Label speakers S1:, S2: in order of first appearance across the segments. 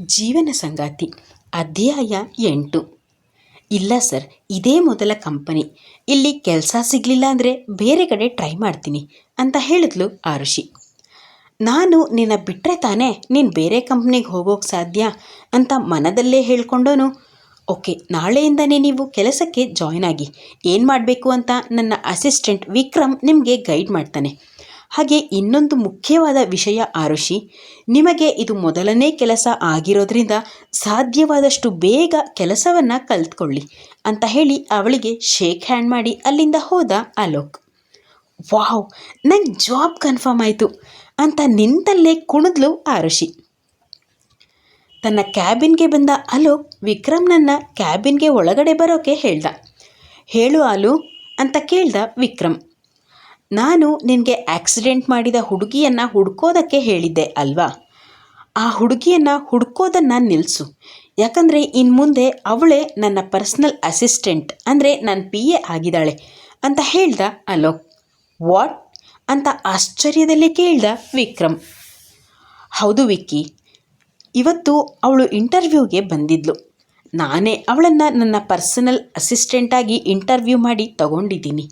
S1: ಜೀವನ ಸಂಗಾತಿ, ಅಧ್ಯಾಯ ಎಂಟು. ಇಲ್ಲ ಸರ್, ಇದೇ ಮೊದಲ ಕಂಪನಿ. ಇಲ್ಲಿ ಕೆಲಸ ಸಿಗಲಿಲ್ಲ ಅಂದರೆ ಬೇರೆ ಕಡೆ ಟ್ರೈ ಮಾಡ್ತೀನಿ ಅಂತ ಹೇಳಿದ್ಲು ಆರುಷಿ. ನಾನು ನಿನ್ನ ಬಿಟ್ಟರೆ ತಾನೇ ನೀನು ಬೇರೆ ಕಂಪ್ನಿಗೆ ಹೋಗೋಕೆ ಸಾಧ್ಯ ಅಂತ ಮನದಲ್ಲೇ ಹೇಳ್ಕೊಂಡೋನು. ಓಕೆ, ನಾಳೆಯಿಂದನೇ ನೀವು ಕೆಲಸಕ್ಕೆ ಜಾಯ್ನ್ ಆಗಿ. ಏನು ಮಾಡಬೇಕು ಅಂತ ನನ್ನ ಅಸಿಸ್ಟೆಂಟ್ ವಿಕ್ರಮ್ ನಿಮಗೆ ಗೈಡ್ ಮಾಡ್ತಾನೆ. ಹಾಗೆ ಇನ್ನೊಂದು ಮುಖ್ಯವಾದ ವಿಷಯ ಆರುಷಿ, ನಿಮಗೆ ಇದು ಮೊದಲನೇ ಕೆಲಸ ಆಗಿರೋದ್ರಿಂದ ಸಾಧ್ಯವಾದಷ್ಟು ಬೇಗ ಕೆಲಸವನ್ನು ಕಲ್ತ್ಕೊಳ್ಳಿ ಅಂತ ಹೇಳಿ ಅವಳಿಗೆ ಶೇಕ್ ಹ್ಯಾಂಡ್ ಮಾಡಿ ಅಲ್ಲಿಂದ ಹೋದ ಅಲೋಕ್. ವಾವ್, ನಂಗೆ ಜಾಬ್ ಕನ್ಫರ್ಮ್ ಆಯಿತು ಅಂತ ನಿಂತಲ್ಲೇ ಕುಣಿದ್ಲು ಆರುಷಿ. ತನ್ನ ಕ್ಯಾಬಿನ್ಗೆ ಬಂದ ಅಲೋಕ್ ವಿಕ್ರಮ್ನನ್ನು ಕ್ಯಾಬಿನ್ಗೆ ಒಳಗಡೆ ಬರೋಕೆ ಹೇಳ್ದ. ಹೇಳು ಆಲು ಅಂತ ಕೇಳ್ದ ವಿಕ್ರಮ್. ನಾನು ನಿನಗೆ ಆಕ್ಸಿಡೆಂಟ್ ಮಾಡಿದ ಹುಡುಗಿಯನ್ನು ಹುಡ್ಕೋದಕ್ಕೆ ಹೇಳಿದ್ದೆ ಅಲ್ವಾ? ಆ ಹುಡುಗಿಯನ್ನು ಹುಡ್ಕೋದನ್ನು ನಿಲ್ಲಿಸು ಯಾಕಂದರೆ ಇನ್ನು ಮುಂದೆ ಅವಳೇ ನನ್ನ ಪರ್ಸ್ನಲ್ ಅಸಿಸ್ಟೆಂಟ್ ಅಂದರೆ ನನ್ನ ಪಿ ಎ ಆಗಿದ್ದಾಳೆ ಅಂತ ಹೇಳ್ದ ಅಲೋಕ್. ವಾಟ್? ಅಂತ ಆಶ್ಚರ್ಯದಲ್ಲೇ ಕೇಳ್ದ ವಿಕ್ರಮ್. ಹೌದು ವಿಕ್ಕಿ, ಇವತ್ತು ಅವಳು ಇಂಟರ್ವ್ಯೂಗೆ ಬಂದಿದ್ಲು. ನಾನೇ ಅವಳನ್ನು ನನ್ನ ಪರ್ಸನಲ್ ಅಸಿಸ್ಟೆಂಟಾಗಿ ಇಂಟರ್ವ್ಯೂ ಮಾಡಿ ತಗೊಂಡಿದ್ದೀನಿ.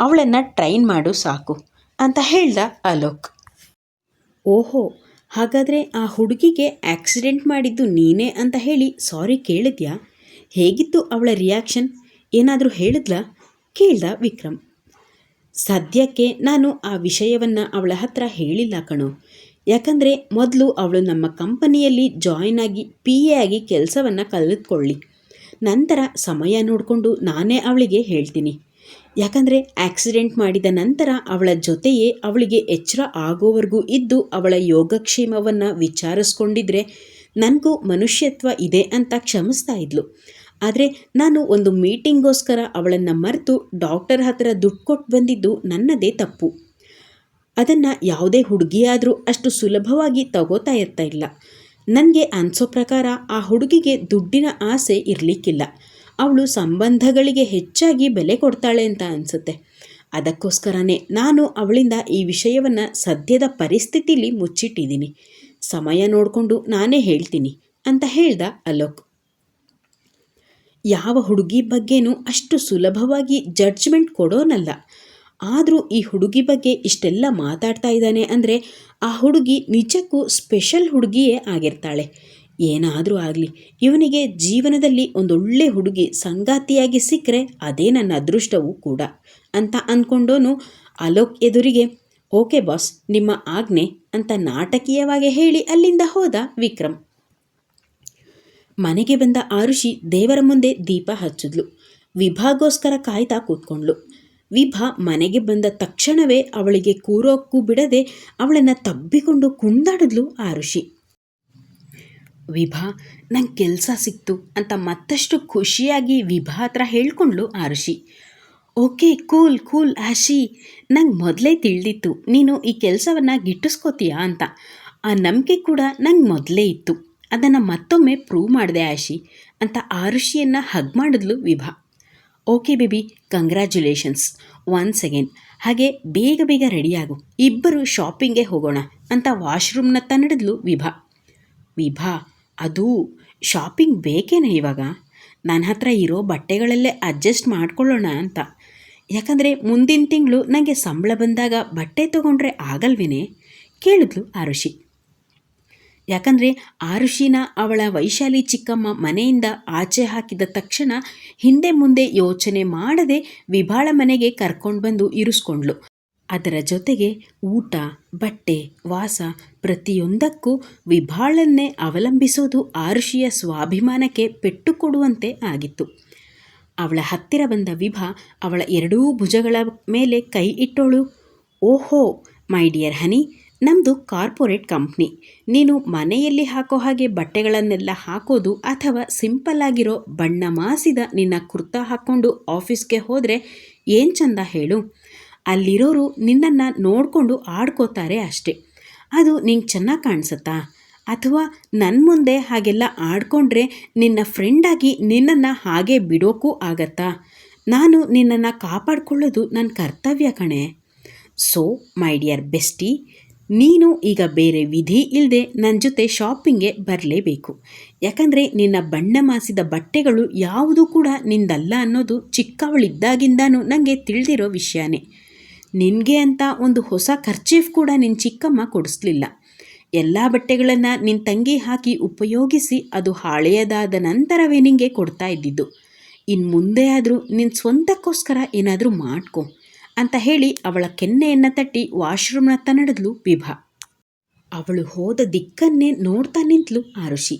S1: ಅವಳನ್ನು ಟ್ರೈನ್ ಮಾಡು ಸಾಕು ಅಂತ ಹೇಳ್ದ ಅಲೋಕ್. ಓಹೋ, ಹಾಗಾದರೆ ಆ ಹುಡುಗಿಗೆ ಆಕ್ಸಿಡೆಂಟ್ ಮಾಡಿದ್ದು ನೀನೇ ಅಂತ ಹೇಳಿ ಸಾರಿ ಕೇಳಿದ್ಯಾ? ಹೇಗಿತ್ತು ಅವಳ ರಿಯಾಕ್ಷನ್? ಏನಾದರೂ ಹೇಳಿದ್ಲಾ? ಕೇಳ್ದ ವಿಕ್ರಮ್. ಸದ್ಯಕ್ಕೆ ನಾನು ಆ ವಿಷಯವನ್ನು ಅವಳ ಹತ್ರ ಹೇಳಿಲ್ಲ ಕಣೋ. ಯಾಕಂದರೆ ಮೊದಲು ಅವಳು ನಮ್ಮ ಕಂಪನಿಯಲ್ಲಿ ಜಾಯಿನ್ ಆಗಿ ಪಿ ಎ ಆಗಿ ಕೆಲಸವನ್ನು ಕಲಿತ್ಕೊಳ್ಳಿ. ನಂತರ ಸಮಯ ನೋಡಿಕೊಂಡು ನಾನೇ ಅವಳಿಗೆ ಹೇಳ್ತೀನಿ. ಯಾಕಂದರೆ ಆಕ್ಸಿಡೆಂಟ್ ಮಾಡಿದ ನಂತರ ಅವಳ ಜೊತೆಯೇ ಅವಳಿಗೆ ಎಚ್ಚರ ಆಗೋವರೆಗೂ ಇದ್ದು ಅವಳ ಯೋಗಕ್ಷೇಮವನ್ನು ವಿಚಾರಿಸ್ಕೊಂಡಿದ್ರೆ, ನನಗೂ ಮನುಷ್ಯತ್ವ ಇದೆ ಅಂತ ಕ್ಷಮಿಸ್ತಾ ಇದ್ಲು. ಆದರೆ ನಾನು ಒಂದು ಮೀಟಿಂಗೋಸ್ಕರ ಅವಳನ್ನು ಮರೆತು ಡಾಕ್ಟರ್ ಹತ್ರ ದುಡ್ಡು ಕೊಟ್ಟು ಬಂದಿದ್ದು ನನ್ನದೇ ತಪ್ಪು. ಅದನ್ನು ಯಾವುದೇ ಹುಡುಗಿಯಾದರೂ ಅಷ್ಟು ಸುಲಭವಾಗಿ ತಗೋತಾ ಇರ್ತಾ ಇಲ್ಲ. ನನಗೆ ಅನಿಸೋ ಪ್ರಕಾರ ಆ ಹುಡುಗಿಗೆ ದುಡ್ಡಿನ ಆಸೆ ಇರಲಿಕ್ಕಿಲ್ಲ. ಅವಳು ಸಂಬಂಧಗಳಿಗೆ ಹೆಚ್ಚಾಗಿ ಬೆಲೆ ಕೊಡ್ತಾಳೆ ಅಂತ ಅನಿಸುತ್ತೆ. ಅದಕ್ಕೋಸ್ಕರನೇ ನಾನು ಅವಳಿಂದ ಈ ವಿಷಯವನ್ನು ಸದ್ಯದ ಪರಿಸ್ಥಿತಿಲಿ ಮುಚ್ಚಿಟ್ಟಿದ್ದೀನಿ ಸಮಯ ನೋಡಿಕೊಂಡು ನಾನೇ ಹೇಳ್ತೀನಿ ಅಂತ ಹೇಳ್ದ ಅಲೋಕ್. ಯಾವ ಹುಡುಗಿ ಬಗ್ಗೆನೂ ಅಷ್ಟು ಸುಲಭವಾಗಿ ಜಡ್ಜ್ಮೆಂಟ್ ಕೊಡೋನಲ್ಲ. ಆದರೂ ಈ ಹುಡುಗಿ ಬಗ್ಗೆ ಇಷ್ಟೆಲ್ಲ ಮಾತಾಡ್ತಾ ಇದ್ದಾನೆ ಅಂದರೆ ಆ ಹುಡುಗಿ ನಿಜಕ್ಕೂ ಸ್ಪೆಷಲ್ ಹುಡುಗಿಯೇ ಆಗಿರ್ತಾಳೆ. ಏನಾದರೂ ಆಗಲಿ, ಇವನಿಗೆ ಜೀವನದಲ್ಲಿ ಒಂದೊಳ್ಳೆ ಹುಡುಗಿ ಸಂಗಾತಿಯಾಗಿ ಸಿಕ್ಕರೆ ಅದೇ ನನ್ನ ಅದೃಷ್ಟವೂ ಕೂಡ ಅಂತ ಅಂದ್ಕೊಂಡೋನು ಅಲೋಕ್ ಎದುರಿಗೆ, ಓಕೆ ಬಾಸ್, ನಿಮ್ಮ ಆಜ್ಞೆ ಅಂತ ನಾಟಕೀಯವಾಗಿ ಹೇಳಿ ಅಲ್ಲಿಂದ ಹೋದ ವಿಕ್ರಮ್. ಮನೆಗೆ ಬಂದ ಆರುಷಿ ದೇವರ ಮುಂದೆ ದೀಪ ಹಚ್ಚಿದ್ಲು. ವಿಭಾಗೋಸ್ಕರ ಕಾಯ್ತಾ ಕೂತ್ಕೊಂಡ್ಲು. ವಿಭಾ ಮನೆಗೆ ಬಂದ ತಕ್ಷಣವೇ ಅವಳಿಗೆ ಕೂರೋಕ್ಕೂ ಬಿಡದೆ ಅವಳನ್ನು ತಬ್ಬಿಕೊಂಡು ಕುಂದಾಡಿದ್ಲು ಆರುಷಿ. ವಿಭಾ, ನಂಗೆ ಕೆಲಸ ಸಿಕ್ತು ಅಂತ ಮತ್ತಷ್ಟು ಖುಷಿಯಾಗಿ ವಿಭಾ ಹತ್ರ ಹೇಳ್ಕೊಂಡ್ಲು Aarushi okay, cool cool, Ashi. ನಂಗೆ ಮೊದಲೇ ತಿಳಿದಿತ್ತು, ನೀನು ಈ ಕೆಲಸವನ್ನು ಗಿಟ್ಟಿಸ್ಕೋತೀಯಾ ಅಂತ. ಆ ನಂಬಿಕೆ ಕೂಡ ನಂಗೆ ಮೊದಲೇ ಇತ್ತು. ಅದನ್ನು ಮತ್ತೊಮ್ಮೆ ಪ್ರೂವ್ ಮಾಡಿದೆ ಆಶಿ ಅಂತ ಆರುಷಿಯನ್ನು ಹಗ್ ಮಾಡಿದ್ಲು Vibha. Okay baby congratulations once again ಹಾಗೆ ಬೇಗ ಬೇಗ ರೆಡಿಯಾಗು ಇಬ್ಬರು ಶಾಪಿಂಗ್ಗೆ ಹೋಗೋಣ ಅಂತ ವಾಶ್ರೂಮ್ನ ನಡೆದ್ಲು ವಿಭಾ. ವಿಭಾ ಅದು ಶಾಪಿಂಗ್ ಬೇಕೇನೆ ಇವಾಗ? ನನ್ನ ಹತ್ರ ಇರೋ ಬಟ್ಟೆಗಳಲ್ಲೇ ಅಡ್ಜಸ್ಟ್ ಮಾಡ್ಕೊಳ್ಳೋಣ ಅಂತ. ಯಾಕಂದರೆ ಮುಂದಿನ ತಿಂಗಳು ನನಗೆ ಸಂಬಳ ಬಂದಾಗ ಬಟ್ಟೆ ತೊಗೊಂಡ್ರೆ ಆಗಲ್ವೇನೆ? ಕೇಳಿದ್ಲು ಆರುಷಿ. ಯಾಕಂದರೆ ಆರುಷಿನ ಅವಳ ವೈಶಾಲಿ ಚಿಕ್ಕಮ್ಮ ಮನೆಯಿಂದ ಆಚೆ ಹಾಕಿದ ತಕ್ಷಣ ಹಿಂದೆ ಮುಂದೆ ಯೋಚನೆ ಮಾಡದೆ ವಿಭಾಳ ಮನೆಗೆ ಕರ್ಕೊಂಡು ಬಂದು ಇರಿಸ್ಕೊಂಡ್ಳು. ಅದರ ಜೊತೆಗೆ ಊಟ, ಬಟ್ಟೆ, ವಾಸ ಪ್ರತಿಯೊಂದಕ್ಕೂ ವಿಭಾಳನ್ನೇ ಅವಲಂಬಿಸೋದು ಆರುಷಿಯ ಸ್ವಾಭಿಮಾನಕ್ಕೆ ಪೆಟ್ಟು ಕೊಡುವಂತೆ ಆಗಿತ್ತು. ಅವಳ ಹತ್ತಿರ ಬಂದ ವಿಭಾ ಅವಳ ಎರಡೂ ಭುಜಗಳ ಮೇಲೆ ಕೈ ಇಟ್ಟೋಳು. ಓಹೋ, ಮೈ ಡಿಯರ್ ಹನಿ ನಮ್ಮದು ಕಾರ್ಪೊರೇಟ್ ಕಂಪ್ನಿ. ನೀನು ಮನೆಯಲ್ಲಿ ಹಾಕೋ ಹಾಗೆ ಬಟ್ಟೆಗಳನ್ನೆಲ್ಲ ಹಾಕೋದು ಅಥವಾ ಸಿಂಪಲ್ ಆಗಿರೋ ಬಣ್ಣ ಮಾಸಿದ ನಿನ್ನ ಕುರ್ತಾ ಹಾಕ್ಕೊಂಡು ಆಫೀಸ್ಗೆ ಹೋದರೆ ಏನು ಚಂದ ಹೇಳು. ಅಲ್ಲಿರೋರು ನಿನ್ನನ್ನು ನೋಡಿಕೊಂಡು ಆಡ್ಕೋತಾರೆ ಅಷ್ಟೆ. ಅದು ನಿಂಗೆ ಚೆನ್ನಾಗಿ ಕಾಣಿಸುತ್ತಾ? ಅಥವಾ ನನ್ನ ಮುಂದೆ ಹಾಗೆಲ್ಲ ಆಡ್ಕೊಂಡ್ರೆ ನಿನ್ನ ಫ್ರೆಂಡಾಗಿ ನಿನ್ನನ್ನು ಹಾಗೆ ಬಿಡೋಕ್ಕೂ ಆಗತ್ತಾ? ನಾನು ನಿನ್ನನ್ನು ಕಾಪಾಡಿಕೊಳ್ಳೋದು ನನ್ನ ಕರ್ತವ್ಯ ಕಣೆ. ಸೊ, ಮೈ ಡಿಯರ್ ಬೆಸ್ಟಿ, ನೀನು ಈಗ ಬೇರೆ ವಿಧಿ ಇಲ್ಲದೆ ನನ್ನ ಜೊತೆ ಶಾಪಿಂಗ್ಗೆ ಬರಲೇಬೇಕು. ಯಾಕಂದರೆ ನಿನ್ನ ಬಣ್ಣ ಮಾಸಿದ ಬಟ್ಟೆಗಳು ಯಾವುದೂ ಕೂಡ ನಿಂದಲ್ಲ ಅನ್ನೋದು ಚಿಕ್ಕವಳಿದ್ದಾಗಿಂದಾನೂ ನನಗೆ ತಿಳಿದಿರೋ ವಿಷಯನೇ. ನಿನಗೆ ಅಂತ ಒಂದು ಹೊಸ ಖರ್ಚೀಫ್ ಕೂಡ ನಿನ್ನ ಚಿಕ್ಕಮ್ಮ ಕೊಡಿಸ್ಲಿಲ್ಲ. ಎಲ್ಲ ಬಟ್ಟೆಗಳನ್ನು ನಿನ್ನ ತಂಗಿ ಹಾಕಿ ಉಪಯೋಗಿಸಿ ಅದು ಹಳೆಯದಾದ ನಂತರವೇ ನಿನಗೆ ಕೊಡ್ತಾ ಇದ್ದಿದ್ದು. ಇನ್ನು ಮುಂದೆ ಆದರೂ ನಿನ್ನ ಸ್ವಂತಕ್ಕೋಸ್ಕರ ಏನಾದರೂ ಮಾಡ್ಕೊ ಅಂತ ಹೇಳಿ ಅವಳ ಕೆನ್ನೆಯನ್ನು ತಟ್ಟಿ ವಾಶ್ರೂಮ್ನತ್ತ ನಡೆದ್ಲು ವಿಭಾ. ಅವಳು ಹೋದ ದಿಕ್ಕನ್ನೇ ನೋಡ್ತಾ ನಿಂತಲು ಆರುಷಿ.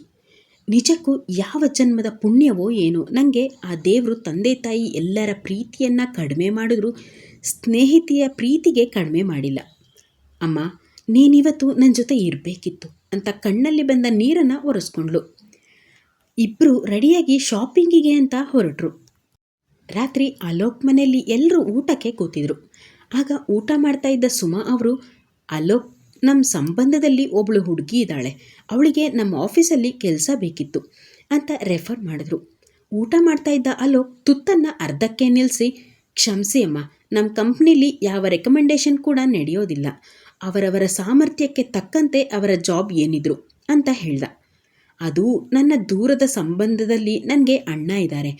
S1: ನಿಜಕ್ಕೂ ಯಾವ ಜನ್ಮದ ಪುಣ್ಯವೋ ಏನೋ ನನಗೆ ಆ ದೇವರು ತಂದೆ ತಾಯಿ ಎಲ್ಲರ ಪ್ರೀತಿಯನ್ನು ಕಡಿಮೆ ಮಾಡಿದ್ರು. ಸ್ನೇಹಿತೆಯ ಪ್ರೀತಿಗೆ ಕಡಿಮೆ ಮಾಡಿಲ್ಲ. ಅಮ್ಮ, ನೀನಿವತ್ತು ನನ್ನ ಜೊತೆ ಇರಬೇಕಿತ್ತು ಅಂತ ಕಣ್ಣಲ್ಲಿ ಬಂದ ನೀರನ್ನು ಒರೆಸ್ಕೊಂಡ್ಳು. ಇಬ್ಬರು ರೆಡಿಯಾಗಿ ಶಾಪಿಂಗಿಗೆ ಅಂತ ಹೊರಟರು. ರಾತ್ರಿ ಅಲೋಕ್ ಮನೆಯಲ್ಲಿ ಎಲ್ಲರೂ ಊಟಕ್ಕೆ ಕೂತಿದ್ರು. ಆಗ ಊಟ ಮಾಡ್ತಾ ಇದ್ದ ಸುಮಾ ಅವರು, ಅಲೋಕ್ ನಮ್ಮ ಸಂಬಂಧದಲ್ಲಿ ಒಬ್ಬಳು ಹುಡುಗಿ ಇದ್ದಾಳೆ. ಅವಳಿಗೆ ನಮ್ಮ ಆಫೀಸಲ್ಲಿ ಕೆಲಸ ಬೇಕಿತ್ತು ಅಂತ ರೆಫರ್ ಮಾಡಿದ್ರು. ಊಟ ಮಾಡ್ತಾ ಇದ್ದ ಅಲೋಕ್ ತುತ್ತನ್ನು ಅರ್ಧಕ್ಕೆ ನಿಲ್ಲಿಸಿ ಕ್ಷಮಿಸಿ ಅಮ್ಮ ನಮ್ಮ ಕಂಪ್ನಿಲಿ ಯಾವ ರೆಕಮೆಂಡೇಶನ್ ಕೂಡ ನಡೆಯೋದಿಲ್ಲ. ಅವರವರ ಸಾಮರ್ಥ್ಯಕ್ಕೆ ತಕ್ಕಂತೆ ಅವರ ಜಾಬ್ ಏನಿದ್ರು ಅಂತ ಹೇಳ್ದ. ಅದು ನನ್ನ ದೂರದ ಸಂಬಂಧದಲ್ಲಿ ನನಗೆ ಅಣ್ಣ ಇದ್ದಾರೆ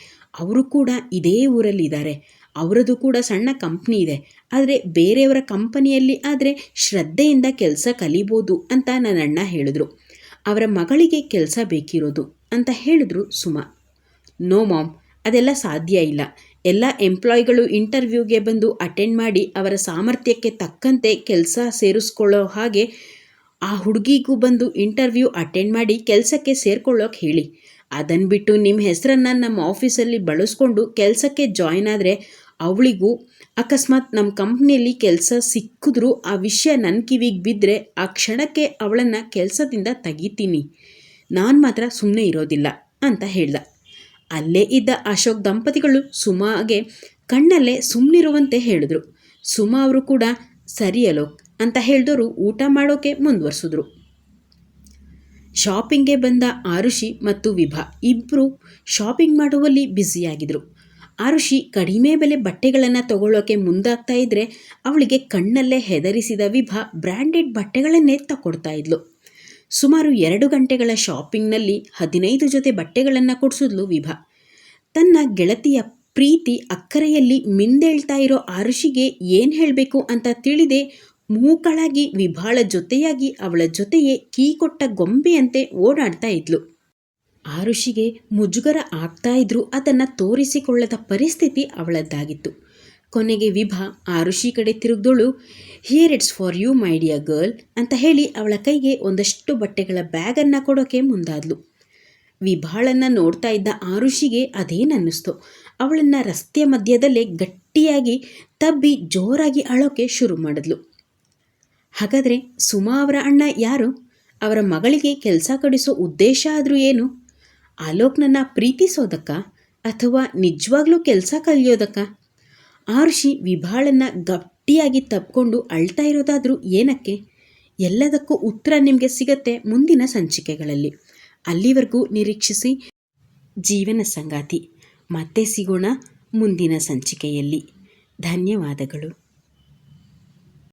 S1: ಅವರು ಕೂಡ ಇದೇ ಊರಲ್ಲಿದ್ದಾರೆ ಅವರದು ಕೂಡ ಸಣ್ಣ ಕಂಪ್ನಿ ಇದೆ. ಆದರೆ ಬೇರೆಯವರ ಕಂಪನಿಯಲ್ಲಿ ಆದರೆ ಶ್ರದ್ಧೆಯಿಂದ ಕೆಲಸ ಕಲಿಬೋದು ಅಂತ ನನ್ನ ಅಣ್ಣ ಹೇಳಿದ್ರು. ಅವರ ಮಗಳಿಗೆ ಕೆಲಸ ಬೇಕಿರೋದು ಅಂತ ಹೇಳಿದ್ರು ಸುಮಾ. ನೋ ಮಾಮ್, ಅದೆಲ್ಲ ಸಾಧ್ಯ ಇಲ್ಲ. ಎಲ್ಲ ಎಂಪ್ಲಾಯ್ಗಳು ಇಂಟರ್ವ್ಯೂಗೆ ಬಂದು ಅಟೆಂಡ್ ಮಾಡಿ ಅವರ ಸಾಮರ್ಥ್ಯಕ್ಕೆ ತಕ್ಕಂತೆ ಕೆಲಸ ಸೇರಿಸ್ಕೊಳ್ಳೋ ಹಾಗೆ ಆ ಹುಡುಗಿಗೂ ಬಂದು ಇಂಟರ್ವ್ಯೂ ಅಟೆಂಡ್ ಮಾಡಿ ಕೆಲಸಕ್ಕೆ ಸೇರ್ಕೊಳ್ಳೋಕೆ ಹೇಳಿ. ಅದನ್ನು ಬಿಟ್ಟು ನಿಮ್ಮ ಹೆಸರನ್ನು ನಮ್ಮ ಆಫೀಸಲ್ಲಿ ಬಳಸ್ಕೊಂಡು ಕೆಲಸಕ್ಕೆ ಜಾಯ್ನ್ ಆದರೆ ಅವಳಿಗೂ ಅಕಸ್ಮಾತ್ ನಮ್ಮ ಕಂಪ್ನಿಯಲ್ಲಿ ಕೆಲಸ ಸಿಕ್ಕಿದ್ರೂ ಆ ವಿಷಯ ನನ್ನ ಕಿವಿಗೆ ಬಿದ್ದರೆ ಆ ಕ್ಷಣಕ್ಕೆ ಅವಳನ್ನು ಕೆಲಸದಿಂದ ತೆಗಿತೀನಿ. ನಾನು ಮಾತ್ರ ಸುಮ್ಮನೆ ಇರೋದಿಲ್ಲ ಅಂತ ಹೇಳ್ದ. ಅಲ್ಲೇ ಇದ್ದ ಅಶೋಕ್ ದಂಪತಿಗಳು ಸುಮಾಗೆ ಕಣ್ಣಲ್ಲೇ ಸುಮ್ಮನಿರುವಂತೆ ಹೇಳಿದ್ರು. ಸುಮಾ ಅವರು ಕೂಡ, ಸರಿ ಅಲೋಕ್ ಅಂತ ಹೇಳಿದವರು ಊಟ ಮಾಡೋಕೆ ಮುಂದುವರಿಸಿದ್ರು. ಶಾಪಿಂಗ್ಗೆ ಬಂದ ಆರುಷಿ ಮತ್ತು ವಿಭಾ ಇಬ್ಬರು ಶಾಪಿಂಗ್ ಮಾಡುವಲ್ಲಿ ಬ್ಯುಸಿಯಾಗಿದ್ದರು ಆರುಷಿ ಕಡಿಮೆ ಬೆಲೆ ಬಟ್ಟೆಗಳನ್ನು ತಗೊಳ್ಳೋಕೆ ಮುಂದಾಗ್ತಾ ಇದ್ದರೆ ಅವಳಿಗೆ ಕಣ್ಣಲ್ಲೇ ಹೆದರಿಸಿದ ವಿಭಾ ಬ್ರ್ಯಾಂಡೆಡ್ ಬಟ್ಟೆಗಳನ್ನೇ ತಗೊಡ್ತಾ ಇದ್ಲು. ಸುಮಾರು ಎರಡು ಗಂಟೆಗಳ ಶಾಪಿಂಗ್ನಲ್ಲಿ ಹದಿನೈದು ಜೊತೆ ಬಟ್ಟೆಗಳನ್ನು ಕೊಡಿಸಿದ್ಲು ವಿಭಾ. ತನ್ನ ಗೆಳತಿಯ ಪ್ರೀತಿ ಅಕ್ಕರೆಯಲ್ಲಿ ಮಿಂದೇಳ್ತಾ ಇರೋ ಆರುಷಿಗೆ ಏನು ಹೇಳಬೇಕು ಅಂತ ತಿಳಿದೆ ಮೂಕಳಾಗಿ ವಿಭಾಳ ಜೊತೆಯಾಗಿ ಅವಳ ಜೊತೆಯೇ ಕೀ ಕೊಟ್ಟ ಗೊಂಬೆಯಂತೆ ಓಡಾಡ್ತಾ ಇದ್ಲು. ಆರುಷಿಗೆ ಮುಜುಗರ ಆಗ್ತಾ ಇದ್ರೂ ಅದನ್ನು ತೋರಿಸಿಕೊಳ್ಳದ ಪರಿಸ್ಥಿತಿ ಅವಳದ್ದಾಗಿತ್ತು. ಕೊನೆಗೆ ವಿಭಾ ಆರುಷಿ ಕಡೆ ತಿರುಗ್ದೋಳು here it's for you my dear girl ಅಂತ ಹೇಳಿ ಅವಳ ಕೈಗೆ ಒಂದಷ್ಟು ಬಟ್ಟೆಗಳ ಬ್ಯಾಗನ್ನು ಕೊಡೋಕೆ ಮುಂದಾದ್ಲು. ವಿಭಾಳನ್ನು ನೋಡ್ತಾ ಇದ್ದ ಆರುಷಿಗೆ ಅದೇನನ್ನಿಸ್ತು? ಅವಳನ್ನು ರಸ್ತೆಯ ಮಧ್ಯದಲ್ಲೇ ಗಟ್ಟಿಯಾಗಿ ತಬ್ಬಿ ಜೋರಾಗಿ ಅಳೋಕೆ ಶುರು ಮಾಡಿದ್ಲು. ಹಾಗಾದರೆ ಸುಮಾ ಅವರ ಅಣ್ಣ ಯಾರು? ಅವರ ಮಗಳಿಗೆ ಕೆಲಸ ಕಡಿಸೋ ಉದ್ದೇಶ ಆದರೂ ಏನು? ಆಲೋಕ್ನನ್ನು ಪ್ರೀತಿಸೋದಕ್ಕ ಅಥವಾ ನಿಜವಾಗ್ಲೂ ಕೆಲಸ ಕಲಿಯೋದಕ್ಕ? ಆರುಷಿ ವಿಭಾಳನ್ನು ಗಟ್ಟಿಯಾಗಿ ತಪ್ಕೊಂಡು ಅಳ್ತಾ ಇರೋದಾದರೂ ಏನಕ್ಕೆ? ಎಲ್ಲದಕ್ಕೂ ಉತ್ತರ ನಿಮಗೆ ಸಿಗತ್ತೆ ಮುಂದಿನ ಸಂಚಿಕೆಗಳಲ್ಲಿ. ಅಲ್ಲಿವರೆಗೂ ನಿರೀಕ್ಷಿಸಿ. ಜೀವನ ಸಂಗಾತಿ. ಮತ್ತೆ ಸಿಗೋಣ ಮುಂದಿನ ಸಂಚಿಕೆಯಲ್ಲಿ. ಧನ್ಯವಾದಗಳು.